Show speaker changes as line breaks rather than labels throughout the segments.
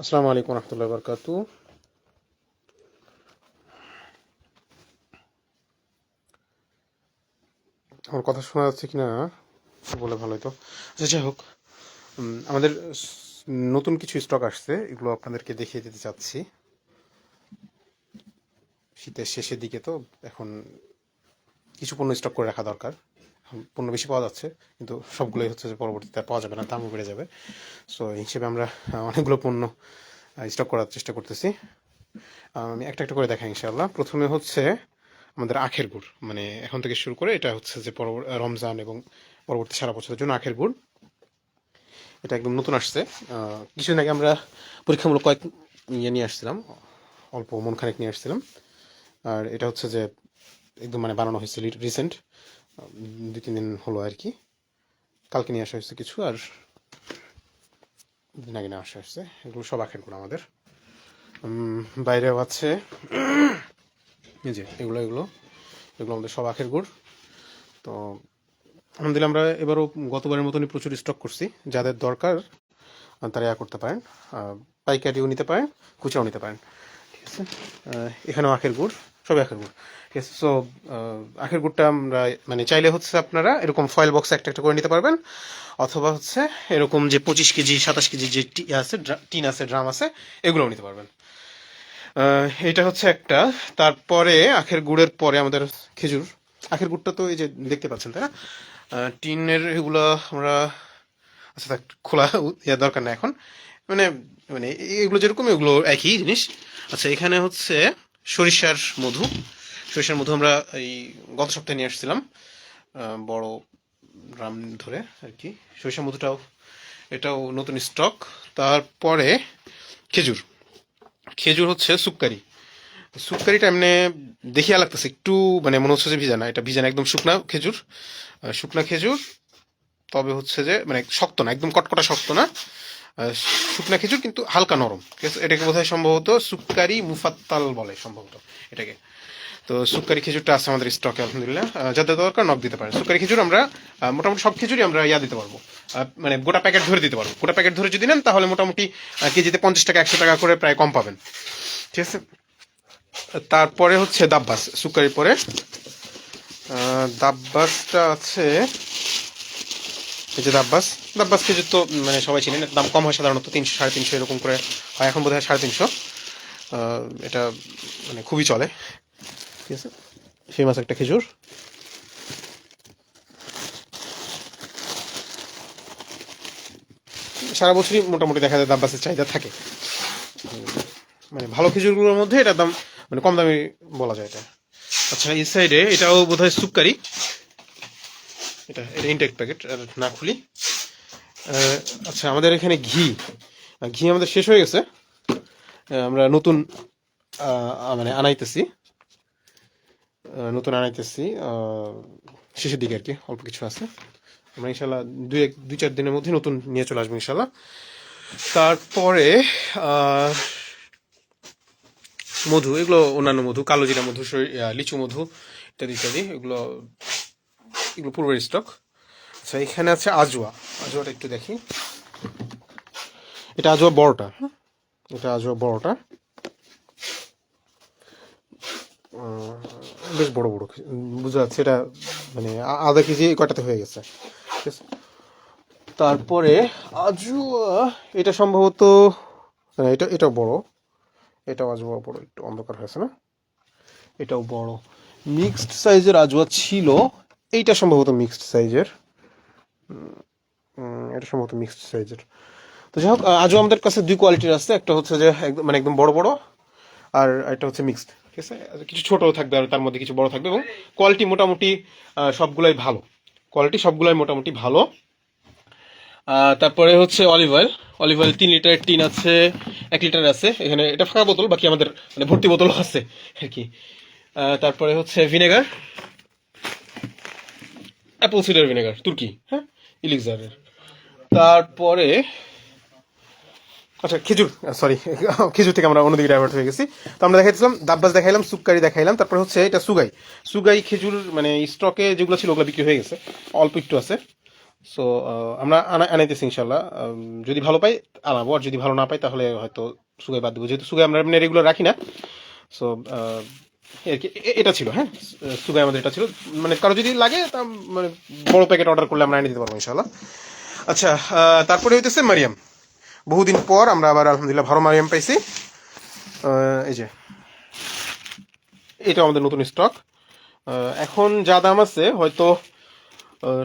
আসসালামু আলাইকুম রহমতুল্লাহ বরকাতু। আমার কথা শোনা যাচ্ছে কি কিনা? বলে ভালো হতো আচ্ছা যাই হোক আমাদের নতুন কিছু স্টক আসছে, এগুলো আপনাদেরকে দেখিয়ে দিতে চাচ্ছি। শীতের শেষের দিকে তো এখন কিছু পণ্য স্টক করে রাখা দরকার। পণ্য বেশি পাওয়া যাচ্ছে, কিন্তু সবগুলোই হচ্ছে যে পরবর্তীতে পাওয়া যাবে না, দামও বেড়ে যাবে। সো এই হিসেবে আমরা অনেকগুলো পণ্য স্টক করার চেষ্টা করতেছি। আমি একটা একটা করে দেখাই ইনশাআল্লাহ। প্রথমে হচ্ছে আমাদের আখের গুড়। মানে এখন থেকে শুরু করে এটা হচ্ছে যে রমজান এবং পরবর্তী সারা বছরের জন্য আখের গুড়। এটা একদম নতুন আসছে। কিছুদিন আগে আমরা পরীক্ষামূলক কয়েক ইয়ে নিয়ে আসছিলাম, অল্প মন খানেক নিয়ে আসছিলাম। আর এটা হচ্ছে যে একদম মানে বানানো হয়েছে রিসেন্ট দুই তিন দিন হলো আর কি। কালকে নিয়ে আসা হয়েছে কিছু আর দিন আগে নিয়ে আসা হয়েছে। এগুলো সব আখের গুড় আমাদের। বাইরেও আছে। এই যে, এগুলো এগুলো। এগুলো আমাদের সব আখের গুড়। তো আলহামদুলিল্লাহ আমরা এবারও গতবারের মতনই প্রচুর স্টক করছি। যাদের দরকার, তারা ইয়া করতে পারেন। পাইকারিও নিতে পারেন, খুচরাও নিতে পারেন। ঠিক আছে? এখানেও আখের গুড়। সবই আখের গুড়। ঠিক আছে সো আখের গুড়টা আমরা মানে চাইলে হচ্ছে আপনারা এরকম ফয়েল বক্স একটা একটা করে নিতে পারবেন। অথবা হচ্ছে এরকম যে পঁচিশ কেজি, সাতাশ কেজি যে টি আছে টিন আছে, ড্রাম আছে, এগুলোও নিতে পারবেন। এটা হচ্ছে একটা। তারপরে আখের গুড়ের পরে আমাদের খেজুর। আখের গুড়টা তো এই যে দেখতে পাচ্ছেন, তাই না? টিনের এগুলো আমরা আচ্ছা থাক, খোলা ইয়া দরকার না এখন। মানে মানে এগুলো যেরকম এগুলো একই জিনিস। আচ্ছা এখানে হচ্ছে সরিষার মধু। সরিষার মধু আমরা এই গত সপ্তাহে নিয়ে আসছিলাম বড় ড্রাম ধরে আর কি। সরিষার মধুটাও, এটাও নতুন স্টক। তারপরে খেজুর। খেজুর হচ্ছে সুক্কারি সুক্কারিটা এমনি দেখিয়া লাগতেছে, একটু মানে মনে হচ্ছে যে ভিজা না, এটা ভিজা না, একদম শুকনা খেজুর। শুকনা খেজুর, তবে হচ্ছে যে মানে শক্ত না, একদম কটকটা শক্ত না। শুকনা খেজুর কিন্তু হালকা নরম। ঠিক আছে? এটাকে বোধহয় সম্ভবত সুক্কারি মুফাত্তাল বলে সম্ভবত এটাকে। তো সুক্কারি খেজুরটা আছে আমাদের স্টকে আলহামদুলিল্লাহ। যাদের দরকার নক দিতে পারে সুক্কারি খেজুর আমরা মোটামুটি সব খেজুরই আমরা ইয়া দিতে পারব। মানে গোটা প্যাকেট ধরে দিতে পারব। গোটা প্যাকেট ধরে যদি নেন, তাহলে মোটামুটি কেজিতে পঞ্চাশ টাকা, একশো টাকা করে প্রায় কম পাবেন। ঠিক আছে? তারপরে হচ্ছে দাব্বাস, সুক্কারির পরে। দাব্বাসটা আছে এই যে দাব্বাস দাব্বাস খেজুর তো মানে সবাই চিনেন, দাম কম হয় সাধারণত, তিনশো, সাড়ে তিনশো এরকম করে হয়। এখন বোধ হয় সাড়ে তিনশো। এটা মানে খুবই চলে। ঠিক আছে? ফেমাস একটা খেজুর। সারা বছরই মোটামুটি দেখা যায় দাব্বাসের চাহিদা থাকে। মানে ভালো খেজুরগুলোর মধ্যে এটা দাম মানে কম দামে বলা যায় এটা। আচ্ছা এই সাইডে এটাও বোধ হয় সুক্কারি এটা এটা ইনটেক প্যাকেট আর না খুলি। আচ্ছা আমাদের এখানে ঘি। ঘি আমাদের শেষ হয়ে গেছে। আমরা নতুন মানে আনাইতেছি। নতুন আনাইতেছি। শেষের দিকে আর কি, অল্প কিছু আছে। আমরা ইনশাল্লাহ দুই এক, দুই চার দিনের মধ্যে নতুন নিয়ে চলে আসব ইনশাল্লাহ তারপরে মধু, এগুলো অন্যান্য মধু, কালো জিরা মধু লিচু মধু ইত্যাদি ইত্যাদি, এগুলো এগুলো পূর্বের স্টক। আচ্ছা এখানে আছে আজোয়া। আজোয়াটা একটু দেখি। এটা আজোয়া বড়টা? এটা আজোয়া বড়টা। বেশ বড় বড় বোঝা যাচ্ছে এটা মানে আধা কেজি কটাতে হয়ে গেছে। ঠিক আছে? তারপরে আজোয়া, এটা সম্ভবত এটা, এটাও বড়। এটাও আজোয়া বড়, একটু অন্ধকার হয়েছে না? এটাও বড়। মিক্সড সাইজের আজোয়া ছিল এইটা সম্ভবত মিক্সড সাইজের এটা সম্ভবত মিক্সড সাইজের তো যাই হোক আজও আমাদের কাছে দুই কোয়ালিটির আছে। একটা হচ্ছে যে একদম মানে একদম বড় বড়, আর একটা হচ্ছে মিক্সড ঠিক আছে? কিছু ছোট থাকবে, আর তার মধ্যে কিছু বড় থাকবে এবং কোয়ালিটি মোটামুটি সবগুলাই ভালো। কোয়ালিটি সবগুলাই মোটামুটি ভালো। তারপরে হচ্ছে অলিভ অয়েল অলিভ অয়েল তিন লিটারের টিন আছে, এক লিটার আছে। এখানে এটা ফাঁকা বোতল, বাকি আমাদের মানে ভর্তি বোতল আছে, আর কি। তারপরে হচ্ছে ভিনেগার অ্যাপল সিডার ভিনেগার, তুর্কি হ্যাঁ? ইলিক্সারের। তারপরে আচ্ছা খেজুর সরি খেজুর থেকে আমরা অন্যদিকে ডাইভার্ট হয়ে গেছি। তো আমরা দেখাইছিলাম দাব্বাস দেখাইলাম, সুক্কারি দেখাইলাম, তারপরে হচ্ছে এটা সুগাই। সুগাই খেজুর মানে স্টকে যেগুলো ছিল ওগুলো বিক্রি হয়ে গেছে, অল্প একটু আছে। সো আমরা আনা- আনাইতেছি ইনশাল্লাহ যদি ভালো পাই, আনাবো, আর যদি ভালো না পাই, তাহলে হয়তো সুগাই বাদ দেবো। যেহেতু সুগাই আমরা এমনি রেগুলার রাখি না। সো এটা ছিল হ্যাঁ? সুগাই আমাদের এটা ছিল। মানে কারও যদি লাগে, তা মানে বড় প্যাকেট অর্ডার করলে আমরা এনে দিতে পারব ইনশাল্লাহ আচ্ছা তারপরে হইতেছে মারিয়াম। বহুদিন পর আমরা আবার, আলহামদুলিল্লাহ, ভালো মারিয়াম পাইছি। এই যে। এটা আমাদের নতুন স্টক এখন যা দাম আছে, হয়তো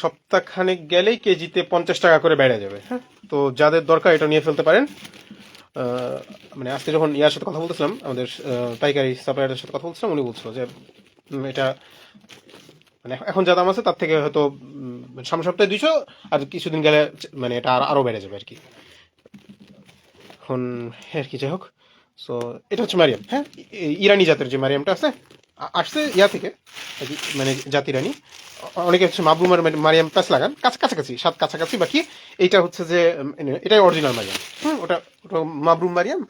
সপ্তাহখানেক গেলেই কেজিতে পঞ্চাশ টাকা করে বেড়ে যাবে হ্যাঁ? তো যাদের দরকার, এটা নিয়ে ফেলতে পারেন। মানে আজকে যখন ইয়ার সাথে কথা বলতেছিলাম, আমাদের পাইকারি সাপ্লায়ারের সাথে কথা বলছিলাম উনি বলছিল যে এটা মানে এখন যা দাম আছে, তার থেকে হয়তো সামনে সপ্তাহে দুইশো, আর কিছুদিন গেলে মানে এটা আর আরও বেড়ে যাবে আর কি। এখন আর কি, যাই হোক। সো এটা হচ্ছে মারিয়াম হ্যাঁ? ইরানি জাতের যে মারিয়ামটা আছে আসছে ইয়া থেকে আর মানে জাতি ইরানি অনেকে হচ্ছে মাবরুমার মানে মারিয়াম প্যাস লাগান। কাছ কাছাকাছি সাত কাছাকাছি বাকি এইটা হচ্ছে যে এটাই অরিজিনাল মারিয়াম। হুম ওটা ওটা মাবরুম মারিয়াম।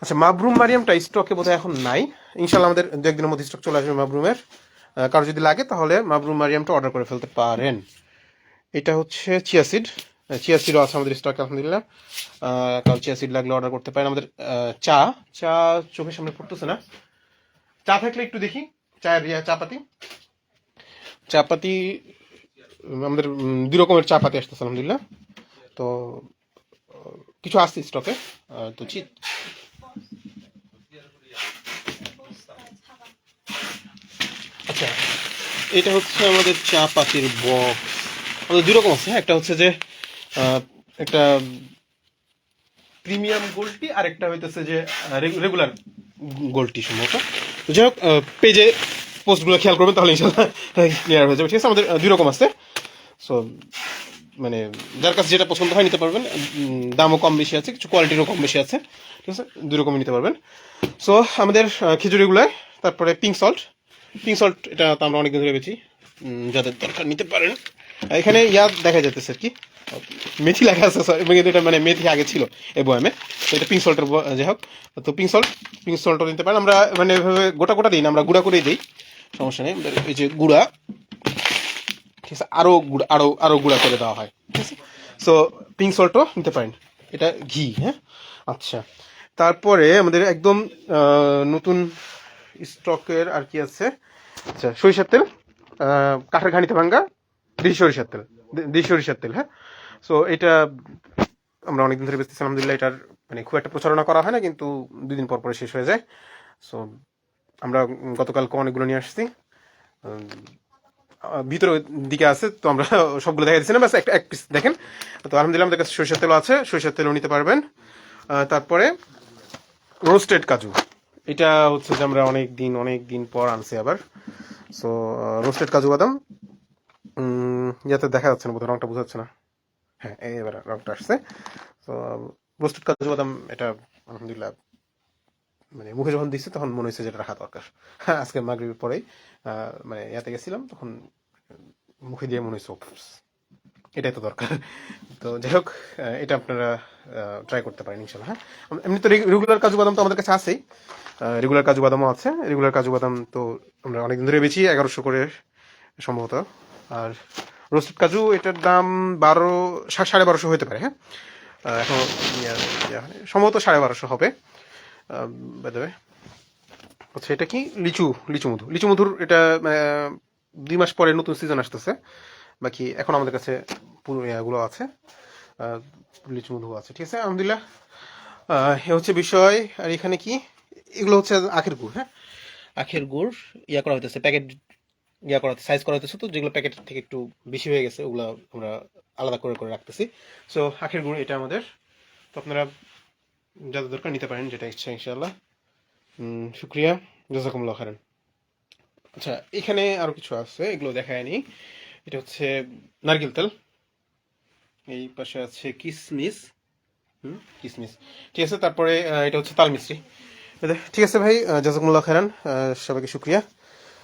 আচ্ছা মাবরুম মারিয়ামটা স্টকে বোধহয় এখন নাই। ইনশাল্লাহ আমাদের দু একদিনের মধ্যে স্টক চলে আসবে মাবরুমের কারও যদি লাগে তাহলে মাবরুম মারিয়ামটা অর্ডার করে ফেলতে পারেন। এটা হচ্ছে চিয়াসিড চিয়াসিডও আছে আমাদের স্টক আলহামদুলিল্লাহ। আহ, কারও চিয়াসিড লাগলে অর্ডার করতে পারেন। আমাদের চা। চা চোখের সামনে পড়তেছে না। চা থাকলে একটু দেখি, চায়ের ইয়া, চা পাতি। চা পাতি, আমাদের দুই রকমের চা পাতি আসতেছে, আলহামদুলিল্লাহ। তো, কিছু আসছে স্টকে তো আচ্ছা এটা হচ্ছে আমাদের চা পাতির বক্স। আমাদের দুই রকম আছে হ্যাঁ একটা হচ্ছে যে একটা প্রিমিয়াম গোল্ডটি আর একটা হইতেছে যে রেগুলার গোল্ডটি সম্ভবত। যাই হোক পেজে পোস্টগুলো খেয়াল করবেন তাহলে ইনশাল্লাহ ক্লিয়ার হয়ে যাবে। ঠিক আছে আমাদের দুই রকম আছে। সো মানে যার কাছে যেটা পছন্দ হয় নিতে পারবেন। দামও কম বেশি আছে কিছু কোয়ালিটিরও কম বেশি আছে। ঠিক আছে দুই রকমই নিতে পারবেন। সো আমাদের আহ, খিচুড়িগুলো তারপরে পিঙ্ক সল্ট পিঙ্ক সল্ট এটা তো আমরা অনেকদিন ধরে উম, যাদের দরকার নিতে পারেন। এখানে ইয়া দেখা যাইতেছে আর কি। মেথি লেখা আছে কিন্তু এটা মানে মেথি আগে ছিল এই বয়ামে। তো এটা পিঙ্ক সল্টের যাই হোক, তো পিঙ্ক সল্ট পিঙ্ক সল্টও নিতে পারেন। আমরা মানে এভাবে গোটা গোটা দিই না, আমরা গুঁড়া করেই দিই, সমস্যা নেই। এই যে গুঁড়া, ঠিক আছে আরও গুঁড়া আরও আরও গুঁড়া করে দেওয়া হয়, ঠিক আছে? সো পিঙ্ক সল্টও নিতে পারেন। এটা ঘি হ্যাঁ? আচ্ছা। তারপরে আমাদের একদম নতুন স্টকের আর কি আছে? আচ্ছা সরিষার তেল কাঠের ঘানিতে ভাঙ্গা, দেশি সরিষার তেল দেশি সরিষার তেল হ্যাঁ? সো এটা আমরা অনেকদিন ধরে বেচতেছি আলহামদুলিল্লাহ এটার মানে খুব একটা প্রচারণা করা হয় না কিন্তু দুই দিন পর পরে শেষ হয়ে যায়। সো আমরা গতকালকে অনেকগুলো নিয়ে আসছি। উম, আহ, ভিতরে দিকে আছে তো আমরা সবগুলো দেখা দিচ্ছি না বাস একটা এক পিস দেখেন। তো আলহামদুলিল্লাহ আমাদের কাছে সরিষার তেল আছে সরিষার তেলও নিতে পারবেন। তারপরে রোস্টেড কাজু। এটা হচ্ছে যে আমরা অনেক দিন অনেক দিন পর আনছি আবার। সো রোস্টেড কাজু বাদাম যাতে দেখা যাচ্ছে না বোধহয় রংটা বোঝা যাচ্ছে না। হ্যাঁ এবার রংটা আসছে। তো রোস্টেড কাজু বাদাম এটা আলহামদুলিল্লাহ মানে মুখে যখন দিচ্ছে তখন মনে হয়েছে যেটা রাখা দরকার হ্যাঁ আজকে মাগরিবের পরেই মানে ইয়াতে গেছিলাম তখন মুখে দিয়ে মনে হয়েছে "ওপস, এটাই তো দরকার। তো যাই হোক এটা আপনারা ট্রাই করতে পারেন ইনশাল্লাহ হ্যাঁ। এমনি তো রেগুলার কাজু বাদাম তো আমাদের কাছে আছেই। রেগুলার কাজু বাদামও আছে। রেগুলার কাজু বাদাম তো আমরা অনেকদিন ধরে বেচি এগারোশো করে সম্ভবত। আর রোস্টেড কাজু, এটার দাম বারো সাড়ে বারোশো হতে পারে হ্যাঁ? এখন সম্ভবত সাড়ে বারোশো হবে। আচ্ছা এটা কি? লিচু লিচু মধু। লিচু মধুর এটা দুই মাস পরে নতুন সিজন আসতেছে। বাকি এখন আমাদের কাছে পুরো ইয়াগুলো আছে। লিচু মধু আছে, ঠিক আছে? আলহামদুলিল্লাহ। এ হচ্ছে বিষয়, আর এখানে কি? এগুলো হচ্ছে আখের গুড় হ্যাঁ? আখের গুড় ইয়া করা হইতেছে, প্যাকেট ইয়া করা সাইজ করা হইতেছে তো যেগুলো প্যাকেট থেকে একটু বেশি হয়ে গেছে ওগুলো আমরা আলাদা করে করে রাখতেছি। সো আখের গুঁড়ো এটা আমাদের। তো আপনারা যাদের দরকার নিতে পারেন যেটা ইচ্ছা ইনশাআল্লাহ। উম, শুক্রিয়া। জাজাকুমুল্লাহ খারান আচ্ছা এখানে আরও কিছু আছে এগুলো দেখায়নি এটা হচ্ছে নারকেল তেল। এই পাশে আছে কিসমিস। হুম কিসমিস। ঠিক আছে তারপরে এটা হচ্ছে তাল ঠিক আছে ভাই জাজাকুমুল্লাহ খারান সবাইকে শুক্রিয়া।